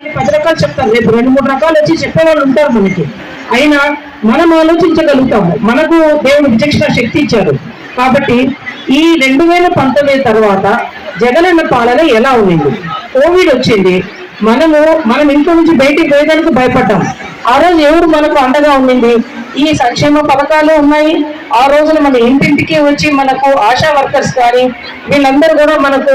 పది రకాలు చెప్తారు రేపు రెండు మూడు రకాలు వచ్చి చెప్పేవాళ్ళు ఉంటారు మనకి. అయినా మనం ఆలోచించగలుగుతాము. మనకు దేవుడు విచక్షణ శక్తి ఇచ్చారు కాబట్టి ఈ రెండు వేల పంతొమ్మిది తర్వాత జగనన్న పాలన ఎలా ఉంది కోవిడ్ వచ్చింది. మనము మనం ఇంట్లో నుంచి బయటికి పోయేదానికి భయపడ్డాం. ఆ రోజు ఎవరు మనకు అండగా ఉండింది? ఈ సంక్షేమ పథకాలు ఉన్నాయి. ఆ రోజున మన ఇంటింటికి వచ్చి మనకు ఆశా వర్కర్స్ కానీ వీళ్ళందరూ కూడా మనకు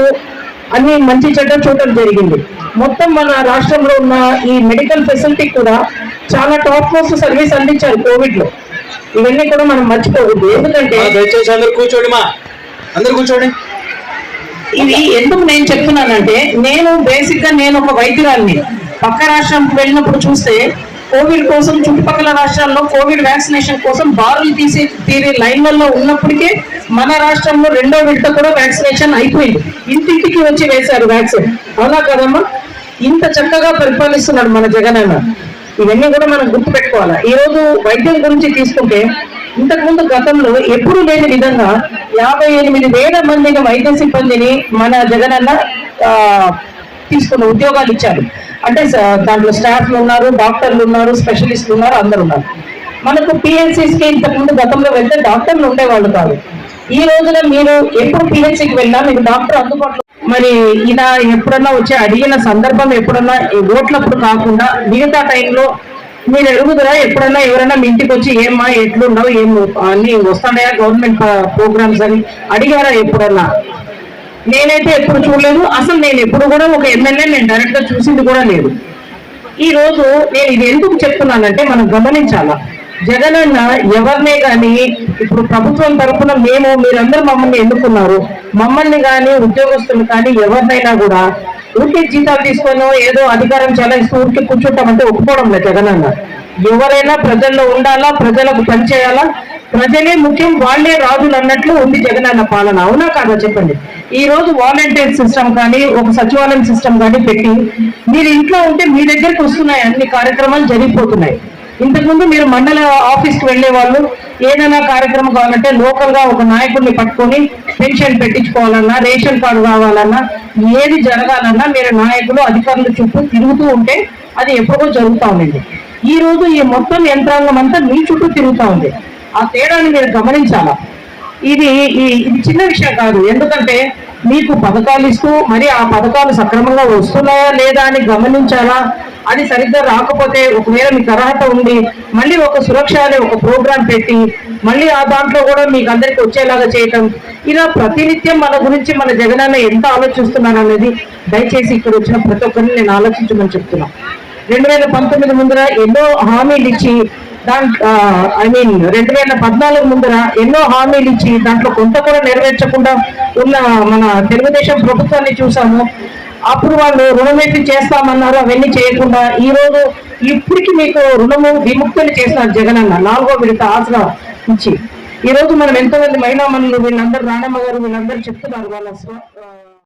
అన్ని మంచి చెడ్డ చూడటం జరిగింది. మొత్తం మన రాష్ట్రంలో ఉన్న ఈ మెడికల్ ఫెసిలిటీ కూడా చాలా టాప్ మోస్ట్ సర్వీస్ అందించారు కోవిడ్లో ఇవన్నీ కూడా మనం మర్చిపోకూడదు ఎందుకంటే దయచేసి అందరు కూర్చోండి మా. అందరు కూర్చోండి. ఇది ఎందుకు నేను చెప్తున్నానంటే నేను బేసిక్గా నేను ఒక వైద్యురాలిని. పక్క రాష్ట్రంకి వెళ్ళినప్పుడు చూస్తే కోవిడ్ కోసం చుట్టుపక్కల రాష్ట్రాల్లో కోవిడ్ వ్యాక్సినేషన్ కోసం బారులు తీసి తీరే లైన్లలో ఉన్నప్పటికే మన రాష్ట్రంలో రెండో విడత కూడా వ్యాక్సినేషన్ అయిపోయింది. ఇంటింటికి వచ్చి వేశారు వ్యాక్సిన్. అవునా కదమ్మా? ఇంత చక్కగా పరిపాలిస్తున్నాడు మన జగనన్న ఇవన్నీ కూడా మనం గుర్తుపెట్టుకోవాలి? ఈ రోజు వైద్యం గురించి తీసుకుంటే ఇంతకుముందు గతంలో ఎప్పుడూ లేని విధంగా యాభై ఎనిమిది వేల మందిని వైద్య సిబ్బందిని మన జగనన్న తీసుకున్న ఉద్యోగాలు ఇచ్చారు. అంటే దాంట్లో స్టాఫ్లు ఉన్నారు డాక్టర్లు ఉన్నారు స్పెషలిస్టులు ఉన్నారు అందరు ఉన్నారు. మనకు పిహెచ్సిస్ ఇంతకుముందు గతంలో వెళ్తే డాక్టర్లు ఉండేవాళ్ళు కాదు. ఈ రోజున మీరు ఎప్పుడు పిహెచ్సికి వెళ్ళినా మీకు డాక్టర్ అందుబాటులో మరి ఇలా ఎప్పుడన్నా వచ్చి అడిగిన సందర్భం ఎప్పుడన్నా ఓట్లప్పుడు కాకుండా మిగతా టైంలో మీరు ఎరుగుదరా? ఎప్పుడన్నా ఎవరైనా మీ ఇంటికి వచ్చి ఏమ్మా ఎట్లున్నావు ఏం అన్ని వస్తాయా? గవర్నమెంట్ ప్రోగ్రామ్స్ అని అడిగారా ఎప్పుడన్నా? నేనైతే ఎప్పుడు చూడలేదు. అసలు నేను ఎప్పుడు కూడా ఒక ఎమ్మెల్యే నేను డైరెక్ట్గా చూసింది కూడా లేదు. ఈ రోజు నేను ఇది ఎందుకు చెప్తున్నానంటే మనం గమనించాలా. జగనన్న ఎవరినే కానీ ఇప్పుడు ప్రభుత్వం తరఫున మేము మీరందరూ మమ్మల్ని ఎన్నుకున్నారు. మమ్మల్ని కానీ ఉద్యోగస్తులు కానీ ఎవరినైనా కూడా ఊరికే జీతాలు తీసుకొని ఏదో అధికారం చెలాయిస్తూ ఊరికే కూర్చుంటామంటే ఒప్పుకోవడం లేదు జగనన్న ఎవరైనా ప్రజల్లో ఉండాలా? ప్రజలకు పనిచేయాలా ప్రజలే ముఖ్యం వాళ్ళే రాజులు అన్నట్లు ఉంది జగనన్న పాలన. అవునా కాదా చెప్పండి? ఈ రోజు వాలంటీర్ సిస్టమ్ కానీ ఒక సచివాలయం సిస్టమ్ కానీ పెట్టి మీరు ఇంట్లో ఉంటే మీ దగ్గరికి వస్తున్నాయి అన్ని కార్యక్రమాలు జరిగిపోతున్నాయి. ఇంతకుముందు మీరు మండల ఆఫీస్కి వెళ్ళే వాళ్ళు ఏదైనా కార్యక్రమం కావాలంటే లోకల్గా ఒక నాయకుడిని పట్టుకొని పెన్షన్ పెట్టించుకోవాలన్నా రేషన్ కార్డు కావాలన్నా ఏది జరగాలన్నా మీరు నాయకులు అధికారుల చుట్టూ తిరుగుతూ ఉంటే అది ఎప్పుడో జరుగుతూ ఉండింది. ఈ రోజు ఈ మొత్తం యంత్రాంగం అంతా మీ చుట్టూ తిరుగుతూ ఉంది. ఆ తేడాని మీరు గమనించాలా? ఇది ఈ- ఇది చిన్న విషయం కాదు. ఎందుకంటే మీకు పథకాలు ఇస్తూ మరి ఆ పథకాలు సక్రమంగా వస్తున్నాయా లేదా అని గమనించాలా? అది సరిగ్గా రాకపోతే ఒకవేళ మీకు అర్హత ఉంది మళ్ళీ ఒక సురక్ష అనే ఒక ప్రోగ్రాం పెట్టి మళ్ళీ ఆ దాంట్లో కూడా మీకు అందరికి వచ్చేలాగా చేయటం ఇలా ప్రతినిత్యం మన గురించి మన జగనన్న ఎంత ఆలోచిస్తున్నాను అనేది దయచేసి ఇక్కడ వచ్చిన ప్రతి ఒక్కరిని నేను ఆలోచించమని చెప్తున్నాను రెండు వేల పంతొమ్మిది ముందర ఎన్నో హామీలు ఇచ్చి దాంట్లో ఐ మీన్ రెండు వేల పద్నాలుగు ముందర ఎన్నో హామీలు ఇచ్చి దాంట్లో కొంత కూడా నెరవేర్చకుండా ఉన్న మన తెలుగుదేశం ప్రభుత్వాన్ని చూసాము. అప్పుడు వాళ్ళు రుణమేపి చేస్తామన్నారు అవన్నీ చేయకుండా ఈ రోజు ఇప్పటికి మీకు రుణము విముక్తులు చేసినారు అన్న నాలుగో విడత ఆసరా ఇచ్చి. ఈ రోజు మనం ఎంతో మంది మహిళా మనులు వీళ్ళందరూ రాణమ్మ గారు వీళ్ళందరూ చెప్తున్నారు వాళ్ళ